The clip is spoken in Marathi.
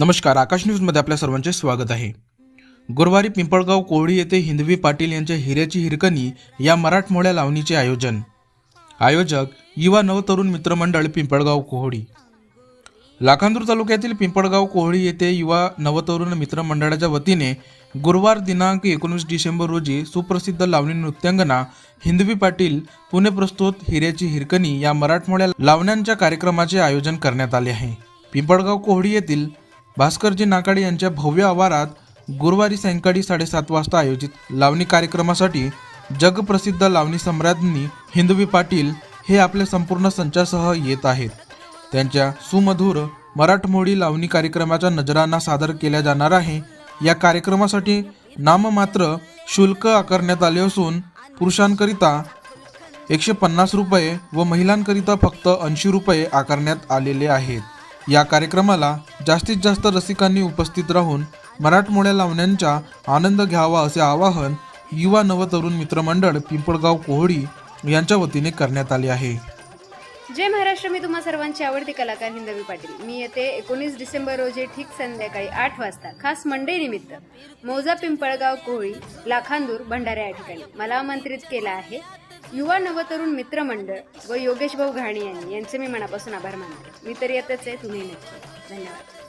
नमस्कार आकाश न्यूजमध्ये आपल्या सर्वांचे स्वागत आहे. गुरुवारी पिंपळगाव कोवळी येथे हिंदवी पाटील यांच्या हिऱ्याची हिरकणी या मराठमोळ्या लावणीचे आयोजन. आयोजक युवा नवतरुण मित्रमंडळ पिंपळगाव कोहळी लाखांदूर तालुक्यातील पिंपळगाव कोहळी येथे युवा नवतरुण मित्रमंडळाच्या वतीने गुरुवार दिनांक एकोणीस डिसेंबर रोजी सुप्रसिद्ध लावणी नृत्यांगना हिंदवी पाटील पुणे प्रस्तुत हिऱ्याची हिरकणी या मराठमोळ्या लावण्यांच्या कार्यक्रमाचे आयोजन करण्यात आले आहे. पिंपळगाव कोहळी येथील भास्करजी नाकाडे यांच्या भव्य आवारात गुरुवारी सायंकाळी साडेसात वाजता आयोजित लावणी कार्यक्रमासाठी जगप्रसिद्ध लावणी सम्राज्ञी हिंदवी पाटील हे आपल्या संपूर्ण संचासह येत आहेत. त्यांच्या सुमधुर मराठमोळी लावणी कार्यक्रमाचा नजराना सादर केल्या जाणार आहे. या कार्यक्रमासाठी नाममात्र शुल्क आकारण्यात आले असून पुरुषांकरिता एकशे पन्नास रुपये व महिलांकरिता फक्त ऐंशी रुपये आकारण्यात आलेले आहेत. या कार्यक्रमाला जास्तीत जास्त रसिकांनी उपस्थित राहून मराठमोळ्या लावण्यांचा आनंद घ्यावा असे आवाहन युवा नवतरुण मित्रमंडळ पिंपळगाव कोहळी यांच्या वतीने करण्यात आले आहे. जय महाराष्ट्र मी तुम्हा सर्वांची आवडती कलाकार हिंदवी पाटील. मी येते एकोणीस डिसेंबर रोजी ठीक संध्याकाळी आठ वाजता खास मंडई निमित्त मौजा पिंपळगाव कोहळी लाखांदूर भंडारा या ठिकाणी. मला आमंत्रित केलं आहे युवा नवतरुण मित्रमंडळ व योगेश भाऊ घाणी यांनी. यांचे मी मनापासून आभार मानते. मी तर येतच आहे तुम्ही नक्की धन्यवाद